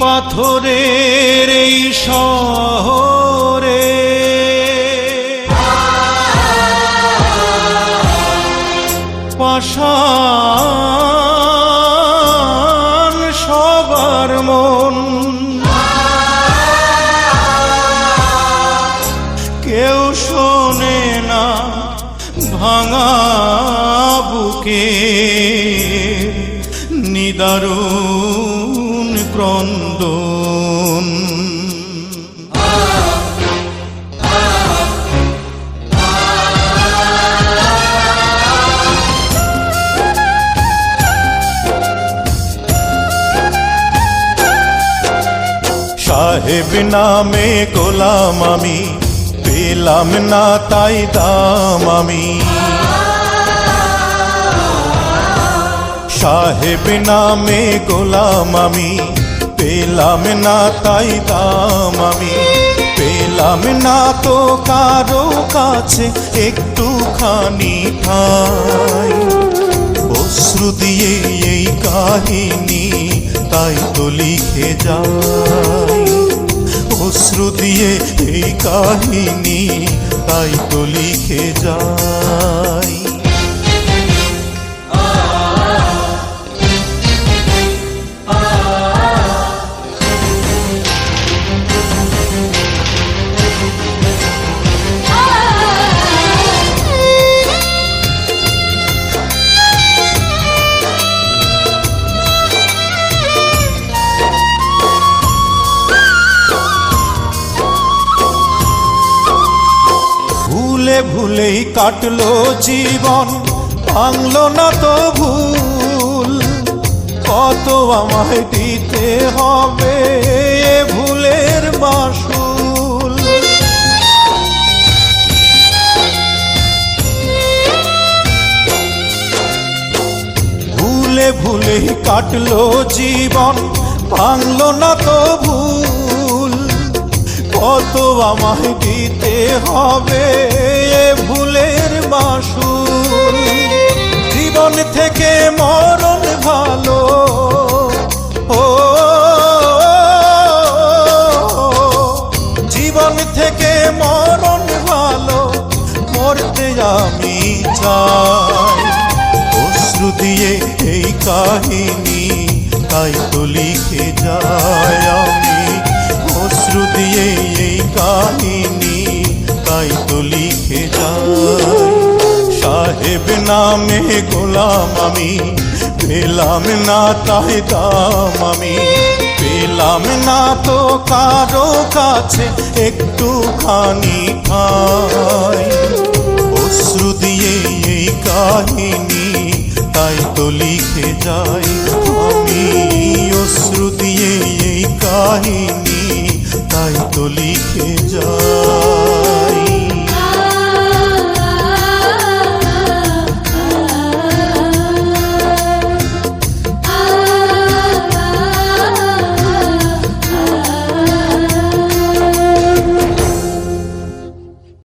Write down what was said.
পাথরের এই শহরে। পাষাণ সবার মন। কেউ শোনে না ভাঙা বুকে। নিদারুণ ক্রন্দন সাহেব নামে গোলাম আমি পেলাম না তাই দাম আমি। সাহেব নামে গোলাম আমি পেলাম না তাই দাম আমি। পেলাম না তো কারও কাছে একটুখানি ঠাই। অশ্রু দিয়ে এই কাহিনী তাই তো লিখে যাই। অশ্রু দিয়ে এই কাহিনী তাই তো লিখে যাই। ভুলেই কাটলো জীবন, ভাঙলো না তো ভুল। কত আমায় দিতে হবে ভুলের মাসুল ভুলে ভুলেই কাটলো জীবন, ভাঙলো না তো কত আমায় দিতে হবে ভুলের মাসুল জীবন থেকে মরণ ভালো। ও, জীবন থেকে মরণ ভালো। মরতে আমি চাই। অশ্রু দিয়ে এই কাহিনী তাই তো লিখে যায় আমি। অশ্রু দিয়ে এই কাহিনী, তাই তো লিখে যায় সাহেব নামে গোলাম আমি, পেলাম না তাই দাম আমি। পেলাম না তো কারও কাছে একটুখানি ঠাই। অশ্রু দিয়ে এই কাহিনী, তাই তো লিখে যাই। আমি অশ্রু দিয়ে এই কাহিনী তাই তো লিখে যাই